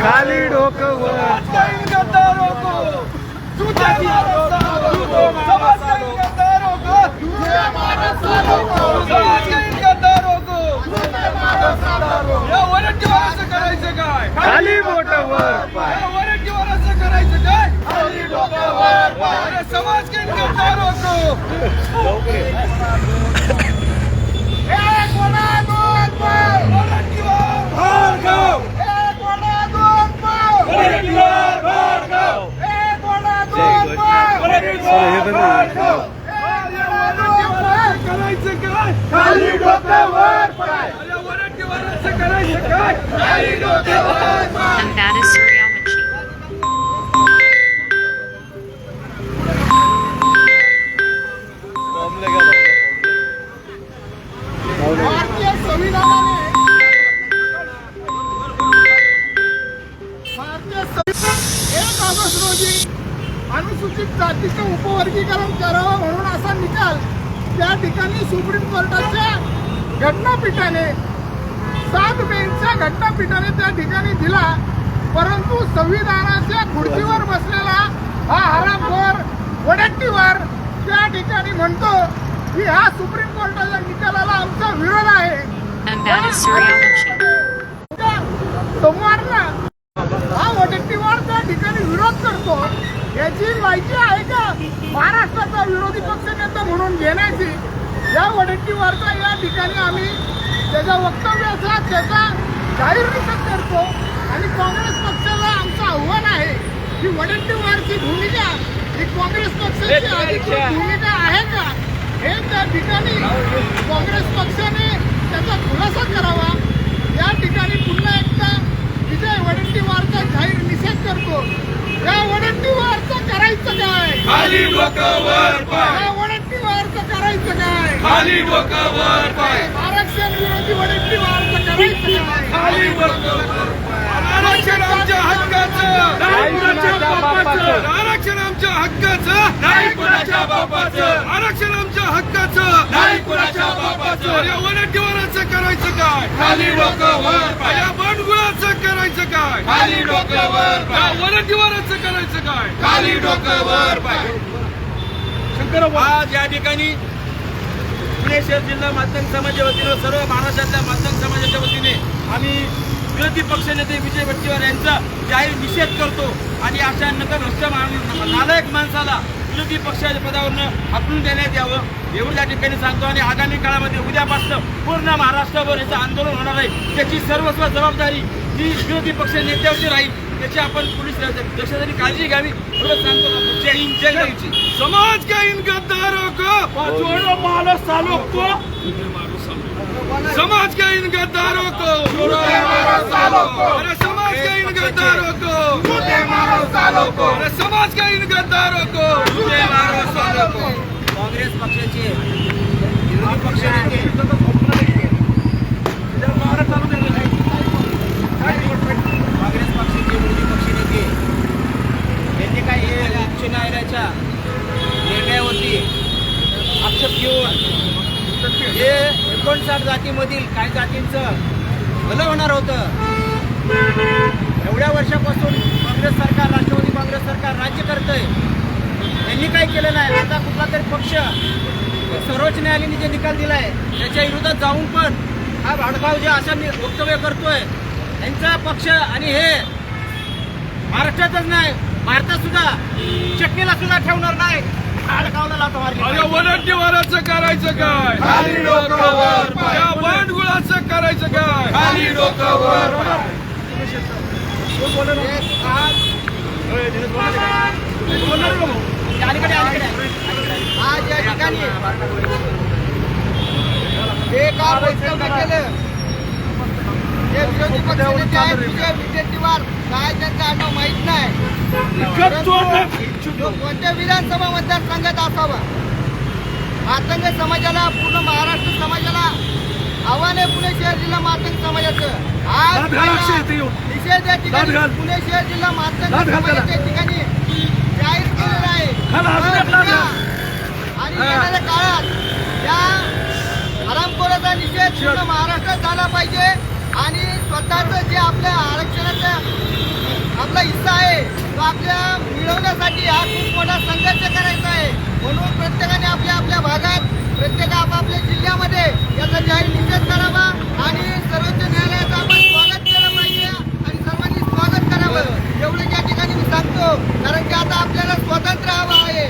खाली करायचं काय खाली बोट वर. पाय वरटीवरचं करायचं काय समाज खाली डोक्यावर पाय. करायचं काय खाली डोक्यावर पाय अनुसूचित जातीचं उपवर्गीकरण करावं. त्या ठिकाणी सुप्रीम कोर्टाच्या घटनापीठाने सात बेंचच्या घटनापीठाने त्या ठिकाणी दिला परंतु संविधानाच्या खुर्चीवर बसलेला हा हरामखोर वडट्टीवर त्या ठिकाणी म्हणतो की हा सुप्रीम कोर्टाच्या निकालाला आमचा विरोध आहे. सोमवारला हा वडट्टीवार त्या ठिकाणी विरोध करतो याची माहिती आहे का? महाराष्ट्राचा विरोधी पक्षनेता म्हणून घेण्याची या वडट्टीवारचा या ठिकाणी आम्ही त्याच्या वक्तव्याचा त्याचा जाहीर निषेध करतो. आणि काँग्रेस पक्षाला आमचं आव्हान आहे की वडट्टीवारची भूमिका ही काँग्रेस पक्षाची अधिकृत भूमिका आहे का? हे त्या ठिकाणी काँग्रेस पक्षाने त्याचा खुलासा करावा. या ठिकाणी पुन्हा एकदा विजय वडट्टीवारचा जाहीर निषेध करतो. करायचं काय? खाली डोकं वर पाय. या वडट्टीवारचं करायचं काय? खाली डोकं वर पाय. आरक्षण विरोधी वडट्टीवारचं करायचं काय? खाली डोकं वर आरक्षण आमच्या हक्काचं. नाही कुणाच्या बापाचं. हक्काचं नाही कुणाच्या बापाचं. आरक्षण आमच्या हक्काचं. नाही कुणाच्या बापाचं. वनटीवराचं करायचं काय? खाली डोकं वर पाय. बंडगुळाचं करायचं काय? खाली डोकं वर पाय. वनटीवराचं करायचं काय? खाली डोकं वर पाय. आज या ठिकाणी पुणे शहर जिल्हा माध्यम समाजाच्या वतीनं सर्व महाराष्ट्रातल्या माध्यम समाजाच्या वतीने आम्ही विरोधी पक्षनेते विजय वट्टीवार यांचा जाहीर निषेध करतो आणि अशा नगरभ्रष्ट नालायक माणसाला विरोधी पक्षाच्या पदावरनं हाकलून देण्यात यावं एवढं या ठिकाणी सांगतो. आणि आगामी काळामध्ये उद्यापासून पूर्ण महाराष्ट्रभर याचं आंदोलन होणार आहे. त्याची सर्वस्व जबाबदारी ही विरोधी पक्ष नेत्यावरची राहील त्याची आपण पोलीस देशासाठी काळजी घ्यावी एवढं सांगतो जय हिंद जय समाज के इन गद्दारों को जोड़ो मालो सालों को समाज के इन गद्दारों को अरे समाज के इन गद्दारों को। अरे समाज के इन गद्दारों को। काँग्रेस पक्षाचे विरोधी पक्षनेते काँग्रेस पक्षाचे विरोधी पक्षनेते यांनी काय हे उच्च न्यायालयाच्या निर्णयावरती आक्षेप घेऊन हे एकोणसाठ जातीमधील काही जातींचं भलं होणार होतं? एवढ्या वर्षापासून काँग्रेस सरकार राष्ट्रवादी काँग्रेस सरकार राज्य करतंय. त्यांनी काय केलं नाही? आता कुठला तरी पक्ष सर्वोच्च न्यायालयाने जे निकाल दिलाय त्याच्या विरोधात जाऊन पण हा भाडकाव जे अशा नि- वक्तव्य करतोय त्यांचा पक्ष आणि हे महाराष्ट्रातच नाही भारतात सुद्धा चटणीला सुद्धा ठेवणार नाही. वनटीवराचं करायचं काय? खाली डोकं वर पाय. बंडगुळाचं करायचं काय? खाली डोकं आज या ठिकाणी जे केलं जे विरोधी पक्षनेते आहेत विजय काय त्यांचं आडनाव माहीत नाही तो कोणत्या विधानसभा मतदारसंघात असावा. मातंग समाजाला पूर्ण महाराष्ट्र समाजाला आव्हान आहे पुणे शहर जिल्हा मातंग समाजाचं. आज निषेध या ठिकाणी पुणे शहर जिल्हा मातंग समाजाच्या ठिकाणी जाहीर केलेला आहे. आणि येणाऱ्या काळात या हरामखोराचा निषेध. पूर्ण महाराष्ट्रात झाला पाहिजे. आणि स्वतःचं जे आपल्या आरक्षणाचं आपला हिस्सा आहे तो आपल्या मिळवण्यासाठी हा खूप मोठा संघर्ष करायचा आहे म्हणून प्रत्येकाने आपल्या आपल्या भागात प्रत्येक आपापल्या जिल्ह्यामध्ये याचा जाहीर निषेध करावा आणि सर्वोच्च न्यायालयाचं आपण स्वागत केलं पाहिजे आणि सर्वांनी स्वागत करावं एवढं या ठिकाणी मी सांगतो कारण की आता आपल्याला स्वातंत्र्य हवं आहे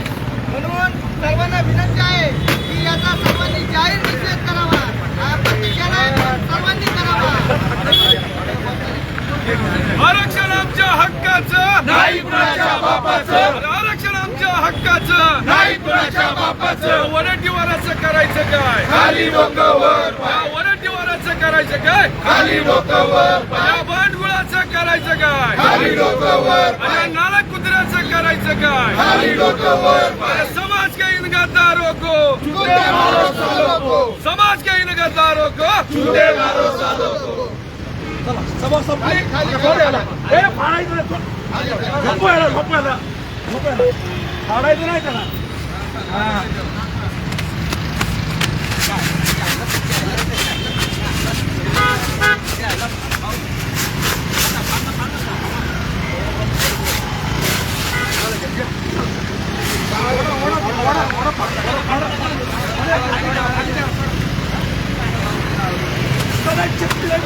म्हणून सर्वांना विनंती आहे की याचा सर्वांनी जाहीर निषेध करावा हा प्रतिक्रिया सर्वांनी करावा आरक्षण आमच्या हक्काचं नाही कुणाच्या बापाचं. आरक्षण आमच्या हक्काचं. नाही कुणाच्या बापाचं. वरटीवाराचं करायचं काय? खाली डोकं वर पाय. या वरटीवाराचं करायचं काय? खाली डोकं वर पाय. या भांडवलाचं करायचं काय? खाली डोकं वर आणि पाय. या नाला कुत्र्याचं करायचं काय खाली डोकं वर पाय अरे समाज के इन गद्दारों को चुटे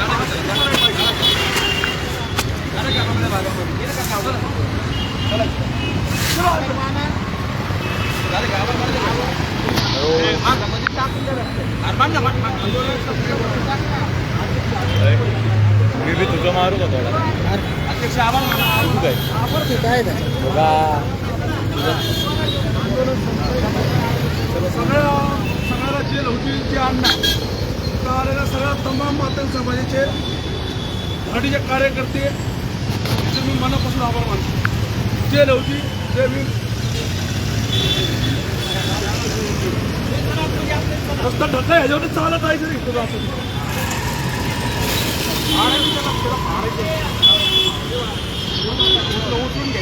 मारो सालो को समाज के मी बी तुझं मारू का थोडा? अध्यक्ष आभार सगळ्या सगळ्याला जेल होती ते अण्णा इथं आलेल्या सगळ्या तमाम मातंग समाजाचे घाटीचे कार्यकर्ते मी मनापासून आभार मानतो. जेल होती ते मी रस्ता ढका ह्याच्यावर चालत आहे तरी. इथं जातो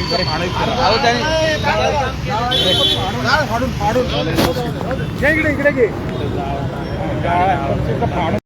अहो त्याने इकडे इकडे घे.